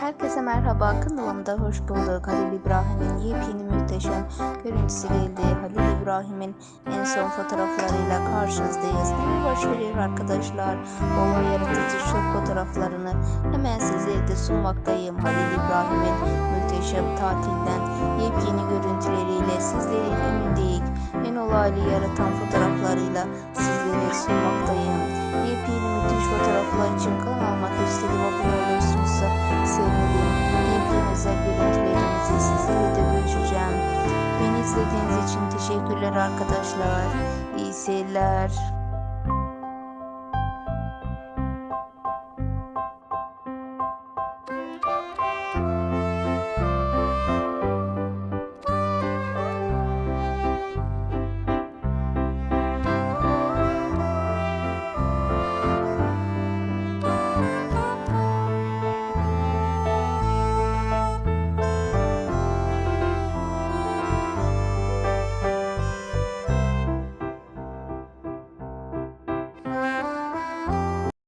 Herkese merhaba kanalımda hoş bulduk. Halil İbrahim'in yepyeni muhteşem görüntüsü geldi. Halil İbrahim'in en son fotoğraflarıyla karşınızdayız. Ne boş veriyor arkadaşlar. Olay yaratıcı şok fotoğraflarını hemen size de sunmaktayım. Halil İbrahim'in muhteşem tatilden yepyeni görüntüleriyle sizlerin önündeyiz. En olaylı yaratan fotoğraflarıyla sizlere sunmaktayım. Yepyeni müthiş fotoğraflar için kanalıma gösterip abone teşekkürler arkadaşlar. İyi seyirler.